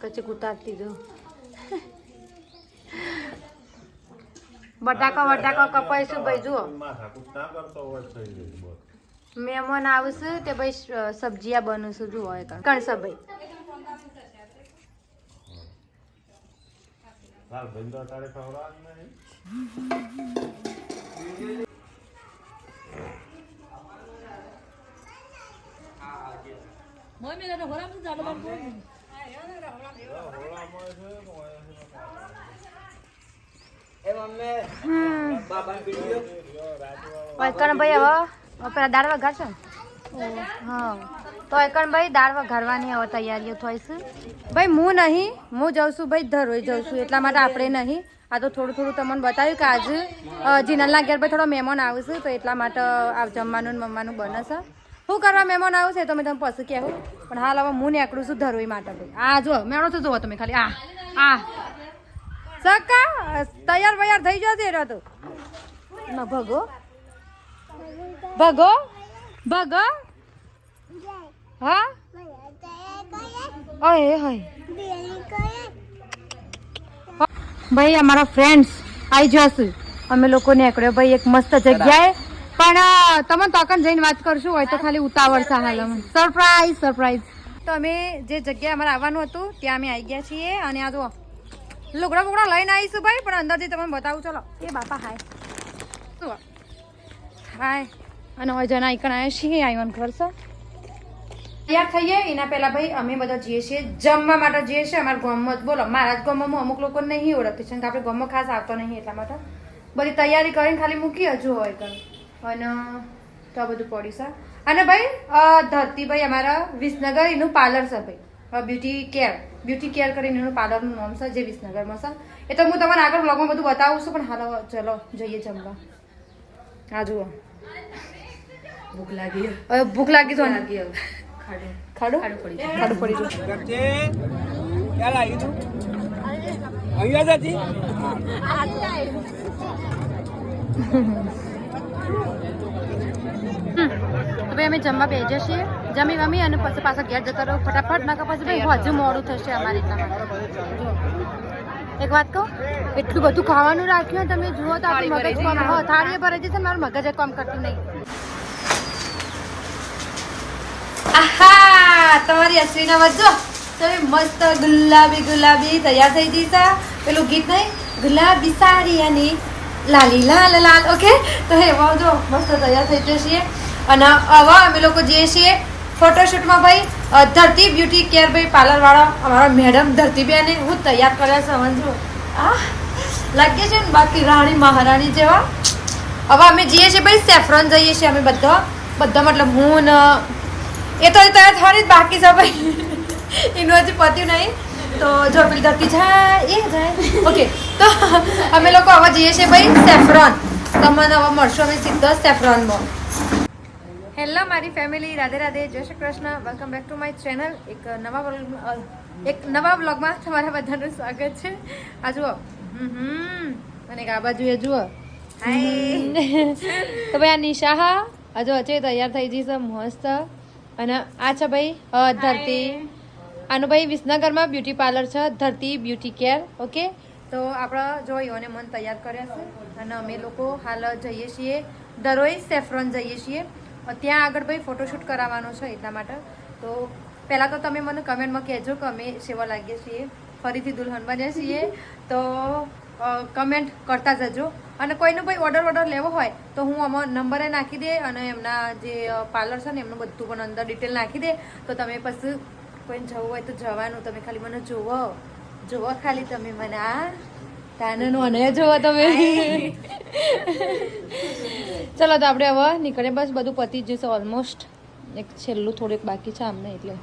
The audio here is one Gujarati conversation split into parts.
કચી ઉતારતી દો બટાકા વટાકા કપાઈશું ભાઈ, જુઓ. મહેમાન આવશે તે ભાઈ સબ્જીયા બનશું, જુઓ એ કણસા ભાઈ. મમ્મી તો તારે જાડો નહીં વૈકણ ભાઈ હવે પેલા દાળ વઘારશે ને? હા. તો એકણભાઈ ભાઈ દાળ વઘારવાની હવે તૈયારીઓ થાય છે ભાઈ હું નહીં. હું જાઉં છું. ભાઈ ધરોઈ જઉં છું. એટલા માટે આપણે નહીં. આ તો થોડું થોડું તમને બતાવ્યું કે આજે જીનલના ઘેર ભાઈ થોડો મહેમાન આવશે તો એટલા માટે આ જમવાનું ને મમવાનું બને છે. શું કરવા મહેમાન આવશે તો મેં તમે પછી કહેવું. પણ હાલ હવે હું નીકળું છું ધરોઈ માટે. ભાઈ આ જો મેળો તો જુઓ તમે ખાલી. આ આ. સકા, તૈયાર વૈયાર થઈ જશે રહ્યો તો. ભગો. ભગો? ભગો? હા? ઓય હોય. ભાઈ, અમારા ફ્રેન્ડ્સ આવી જશે. અમે લોકો નીકળ્યો ભાઈ, એક મસ્ત જગ્યાએ. પણ તમે તકન જઈને વાત કરશું, હોય તો ખાલી ઉતાવળ છે હાલ અમે સરપ્રાઈઝ સરપ્રાઈઝ તો અમે જે જગ્યાએ અમારે આવવાનું હતું, ત્યાં અમે આવી ગયા છીએ, અને આ જુઓ લુગડા બુગડા લઈને આવીશું ભાઈ, પણ અંદરથી તમને બતાવું. ચલો. એ બાપા, હાય. શું હાય. અને હવે જણા આઈકણ આવ્યા છીએ આઈવન કરશો તૈયાર થઈએ એના પહેલા ભાઈ, અમે બધા જઈએ છીએ, જમવા માટે જઈએ છીએ. અમારા ગામમાં જ, બોલો, મારા જ ગામમાં અમુક લોકો નહીં ઓળખતી છે કે આપણે ગામમાં ખાસ આવતો નહીં એટલા માટે. બધી તૈયારી કરીને ખાલી મૂકી હજુ હોય કર અને તો બધું પડી છે. અને ભાઈ ધરતીભાઈ અમારા વિસનગર એનું પાર્લર છે ભાઈ. બ્યુટી કેર બ્યુટી કેર કરીને એનું પાર્લરનું નામ છે જે વિસનગરમાં છે. એ તો હું તમને આગળ બ્લોગમાં બધું બતાવું છું પણ હાલો હવે ચલો જઈએ જમવા. હા જુઓ. ભૂખ લાગી. હવે ભૂખ લાગી તો લાગી ખાડું. ખાડું? ખાડું પડી ખાડું પડી ગયું. અહીંયા જ હતી તો? ભાઈ અમે જમવા બેસીએ છીએ જમી વમી અને પછી પાછા ઘેર જતા રહો. ફટાફટ ના પછી ભાઈ હજુ મોડું થશે અમારી રીતના એક વાત કહું? એટલું બધું ખાવાનું રાખ્યું તમે જુઓ તો આપણું મગજ કામ હા થાળીએ ભરે છે મારું મગજ કામ કરતું નહીં. આહા! તમારી અશ્વિના વધજો તમે મસ્ત ગુલાબી ગુલાબી તૈયાર થઈ જઈશા પેલું ગીત નહીં? ગુલાબી સારી અને લાલી લાલ લાલ. ઓકે તો એમાં જો મસ્ત તૈયાર થઈ જઈએ અને આવા અમે લોકો જઈએ છીએ ફોટોશૂટમાં ભાઈ ધરતી બ્યુટી કેર ભાઈ પાર્લરવાળા, અમારા મેડમ ધરતીબેને હું તૈયાર કર્યા છે સમજો આ, લાગે છે ને બાકી રાણી મહારાણી જેવા. હવે અમે જઈએ છીએ ભાઈ સેફ્રોન જઈએ છીએ અમે બધા. બધા મતલબ હું ને એ તો તૈયાર થવાની જ બાકી છે ભાઈ. એનું હજી પત્યું નહીં. તો જો પેલી ધરતી જાય, એ જાય. ઓકે તો અમે લોકો હવે જઈએ છીએ ભાઈ સેફ્રોન. તમને હવે મળશો અમે સીધા સેફ્રોનમાં. હેલો મારી ફેમિલી. રાધે રાધે. જય Shri Krishna. Welcome back to my channel એક નવા વ્લોગ એક નવા બ્લોગમાં તમારા બધાનું સ્વાગત છે. આ જુઓ. અને આ બાજુ એ જુઓ તો ભાઈ આ નિશાહા હજુ અચે તૈયાર થઈ જઈશ મસ્ત. અને આ છે ભાઈ ધરતી. આનું ભાઈ વિસનગરમાં બ્યુટી પાર્લર છે ધરતી બ્યુટી કેર ઓકે તો આપણે જોયું અને મન તૈયાર કર્યા છે. અને અમે લોકો હાલ જઈએ છીએ દરોઈ સેફ્રોન જઈએ છીએ. ત્યાં આગળ ભાઈ ફોટોશૂટ કરાવવાનો છે એટલા માટે. તો પહેલાં તો તમે મને કમેન્ટમાં કહેજો કે અમે સેવા લાગીએ છીએ. ફરીથી દુલ્હન બન્યા છીએ. તો કમેન્ટ કરતા જજો. અને કોઈનો ભાઈ ઓર્ડર ઓર્ડર લેવો હોય, તો હું આમાં નંબરે નાખી દે અને એમના જે પાર્લર છે ને, એમનું બધું પણ અંદર ડિટેલ નાખી દે. તો તમે પછી કોઈને જવું હોય તો જવાનું. તમે ખાલી મને જુઓ. જુઓ ખાલી તમે મને, આ. તાનનું અને જુઓ તમે. ચલો તો આપણે હવે નીકળે બસ બધું પતી જશે ઓલમોસ્ટ એક છેલ્લું થોડુંક બાકી છે આમને એટલે.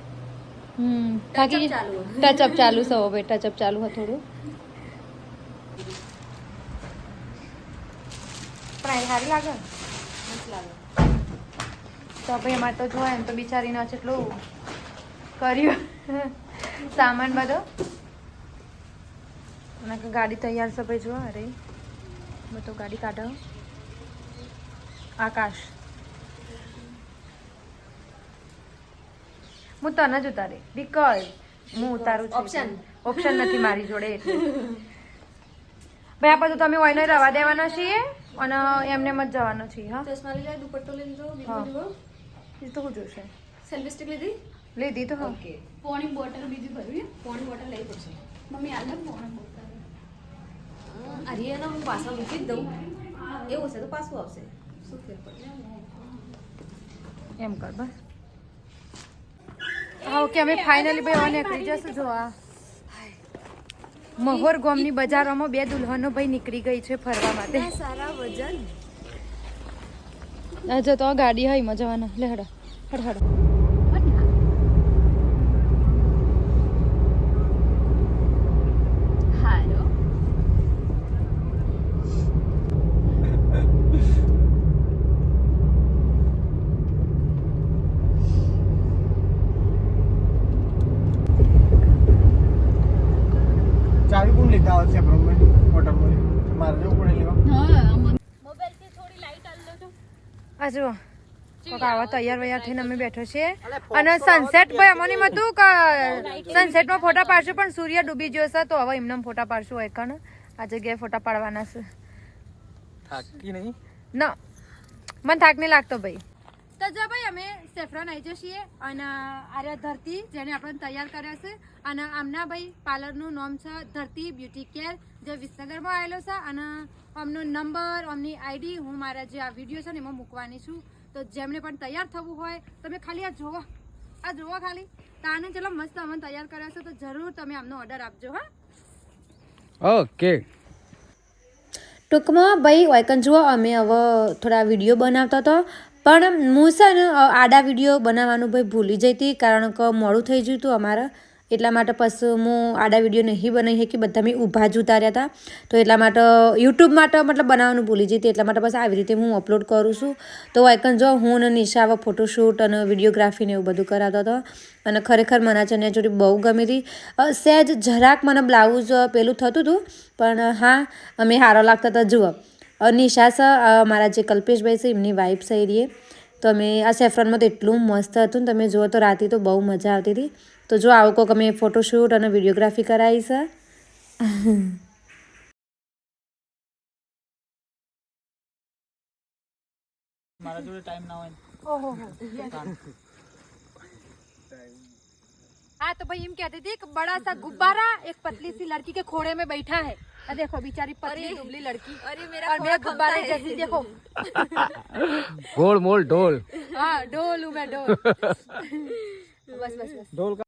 હમ બાકી ચાલુ. ટચઅપ ચાલુ છે હવે. ટચઅપ ચાલુ હોય થોડું. સારી લાગે? તો ભાઈ અમારે તો જોવા એમ તો બિચારીને કેટલું કર્યું. સામાન બધો. ગાડી તૈયાર છે ભાઈ જોવા અરે. બધો ગાડી કાઢો. આકાશ. હું તને જ ઉતારે. બિકોઝ હું ઉતારું છું. Option. ઓપ્શન નથી મારી જોડે એટલે. ભાઈ આ બધું તમે ઓઈને રવા દેવાના છીએ અને એમને મત જવાનો જવાનું છીએ હા? ચશ્મા લઈ લે દુપટ્ટો લઈ લીધો. બીજું લીધો એ તો હું જોશે. સેલ્ફી સ્ટિક લીધી? લીધી તો હા. ઓકે પોણી બોટલ બીજી ભરવી પોણી બોટલ લઈ પડશે મમ્મી આલે પોણી બોટલ. હરિયાના હું પાછા મૂકી જ દઉં. એવું છે તો પાછું આવશે. એમ કર બસ. હા ઓકે અમે ફાઇનલી ભાઈ હવે નીકળી જશું જો આ મહોર ગોમની બજારોમાં બે દુલ્હનો ભાઈ નીકળી ગઈ છે ફરવા માટે. સારા વજન. જો તો આ ગાડી હોય મજાવાના જવાના. લે હડો હડ હડો. કોણ લીધા હશે બ્રહ્મણ હોટલમાં. મારે જવું પડે લેવા. આ જુઓ. કોક આવા તૈયાર વૈયાર થઈને અમે બેઠો છીએ. અને સનસેટ ભાઈ અમોની હતું કે સનસેટમાં ફોટા પાડશું પણ સૂર્ય ડૂબી ગયો છે તો હવે એમને ફોટા પાડશું એક આ જગ્યાએ ફોટા પાડવાના છે. થાકી નહીં? ના. મને થાક નહીં લાગતો ભાઈ. તો જો ભાઈ અમે સેફ્રોન આવી જઈએ અને આર્યા ધરતી જેને આપણે તૈયાર કર્યા છે અને આમના ભાઈ પાર્લરનું નામ છે ધરતી બ્યુટી કેર. જે વિસનગરમાં આવેલો છે અને અમનો નંબર અમની આઈડી હું મારા જે આ વીડિયો છે ને એમાં મૂકવાની છું. તો જેમને પણ તૈયાર થવું હોય તમે ખાલી આ જોવો આ જોવો ખાલી. તાને ચલો મસ્ત અમને તૈયાર કર્યા છે તો જરૂર તમે આમનો ઓર્ડર આપજો હા? ઓકે ટૂંકમાં ભાઈ વાયકન જુઓ અમે હવે થોડા વીડિયો બનાવતા હતો પણ હું છે ને આડા વીડિયો બનાવવાનું ભાઈ ભૂલી જઈ હતી કારણ કે મોડું થઈ ગયું હતું અમારે. એટલા માટે પછી હું આડા વીડિયો નહીં બનાવી શકી, બધા મેં ઊભા જ ઉતાર્યા હતા તો એટલા માટે યુટ્યુબ માટે મતલબ બનાવવાનું ભૂલી જઈ હતી એટલા માટે બસ આવી રીતે હું અપલોડ કરું છું. તો વાયકન જો હું અને નિશા હવે ફોટોશૂટ અને વિડીયોગ્રાફીને એવું બધું કરાવતો હતો. અને ખરેખર મને આ ચણિયાચોળી બહુ ગમી હતી સહેજ જરાક મને બ્લાઉઝ પેલું થતું હતું પણ હા, અમે સારો લાગતા હતા જુઓ. નિશા છે અ, મારા જે કલ્પેશભાઈ છે એમની વાઈફ છે એરીએ તો અમે આ સેફ્રોનમાં તો એટલું મસ્ત હતું ને તમે જુઓ તો રાતે તો બહુ મજા આવતી હતી તો જો આવું કોક અમે ફોટોશૂટ અને વિડીયોગ્રાફી કરાવી છે મારા જોડે ટાઈમ ના હોય ઓહો हाँ तो भाई हम कहते थे एक बड़ा सा गुब्बारा एक पतली सी लड़की के खोड़े में बैठा है और देखो बेचारी पतली दुबली लड़की अरे मेरा और मेरा गुब्बारे जैसी देखो गोल मोल ढोल हाँ ढोल हूँ मैं ढोल बस बस बस ढोल